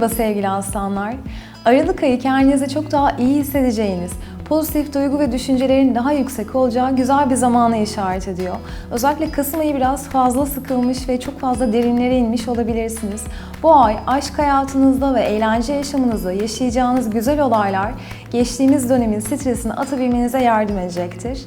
Merhaba sevgili aslanlar. Aralık ayı kendinizi çok daha iyi hissedeceğiniz, pozitif duygu ve düşüncelerin daha yüksek olacağı güzel bir zamana işaret ediyor. Özellikle Kasım ayı biraz fazla sıkılmış ve çok fazla derinlere inmiş olabilirsiniz. Bu ay aşk hayatınızda ve eğlence yaşamınızda yaşayacağınız güzel olaylar geçtiğimiz dönemin stresini atabilmenize yardım edecektir.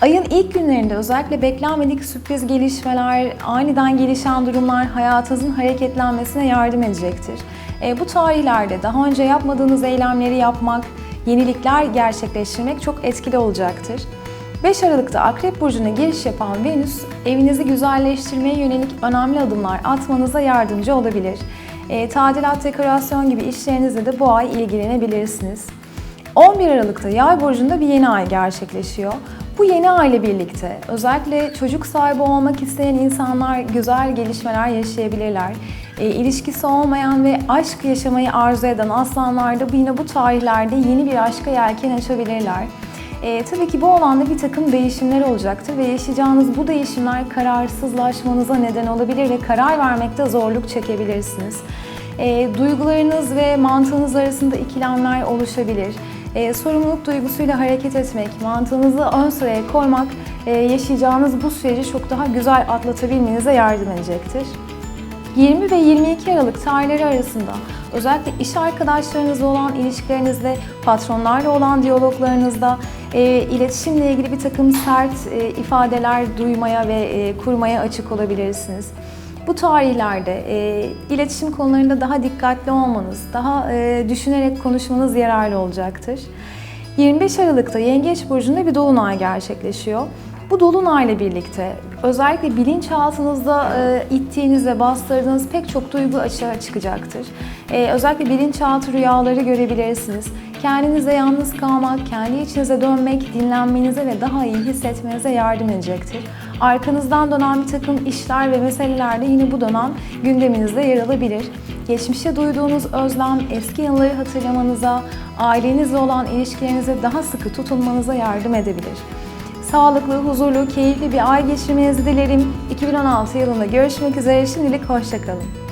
Ayın ilk günlerinde özellikle beklenmedik sürpriz gelişmeler, aniden gelişen durumlar hayatınızın hareketlenmesine yardım edecektir. E, bu tarihlerde daha önce yapmadığınız eylemleri yapmak, yenilikler gerçekleştirmek çok etkili olacaktır. 5 Aralık'ta Akrep Burcu'na giriş yapan Venüs, evinizi güzelleştirmeye yönelik önemli adımlar atmanıza yardımcı olabilir. E, tadilat, dekorasyon gibi işlerinizle de bu ay ilgilenebilirsiniz. 11 Aralık'ta Yay burcunda bir yeni ay gerçekleşiyor. Bu yeni ay ile birlikte özellikle çocuk sahibi olmak isteyen insanlar güzel gelişmeler yaşayabilirler. E, ilişkisi olmayan ve aşk yaşamayı arzu eden aslanlar da yine bu tarihlerde yeni bir aşka yelken açabilirler. E, tabii ki bu alanda bir takım değişimler olacaktır ve yaşayacağınız bu değişimler kararsızlaşmanıza neden olabilir ve karar vermekte zorluk çekebilirsiniz. E, duygularınız ve mantığınız arasında ikilemler oluşabilir. E, sorumluluk duygusuyla hareket etmek, mantığınızı ön sıraya koymak e, yaşayacağınız bu süreci çok daha güzel atlatabilmenize yardım edecektir. 20 ve 22 Aralık tarihleri arasında özellikle iş arkadaşlarınızla olan ilişkilerinizde, patronlarla olan diyaloglarınızda e, iletişimle ilgili bir takım sert e, ifadeler duymaya ve e, kurmaya açık olabilirsiniz. Bu tarihlerde e, iletişim konularında daha dikkatli olmanız, daha e, düşünerek konuşmanız yararlı olacaktır. 25 Aralık'ta Yengeç Burcu'nda bir dolunay gerçekleşiyor. Bu dolunayla birlikte özellikle bilinçaltınızda e, ittiğiniz ve bastırdığınız pek çok duygu açığa çıkacaktır. E, özellikle bilinçaltı rüyaları görebilirsiniz. Kendinize yalnız kalmak, kendi içinize dönmek, dinlenmenize ve daha iyi hissetmenize yardım edecektir. Arkanızdan dönen bir takım işler ve meseleler de yine bu dönem gündeminizde yer alabilir. Geçmişe duyduğunuz özlem, eski yılları hatırlamanıza, ailenizle olan ilişkilerinize daha sıkı tutunmanıza yardım edebilir. Sağlıklı, huzurlu, keyifli bir ay geçirmenizi dilerim. 2016 yılında görüşmek üzere. Şimdilik hoşçakalın.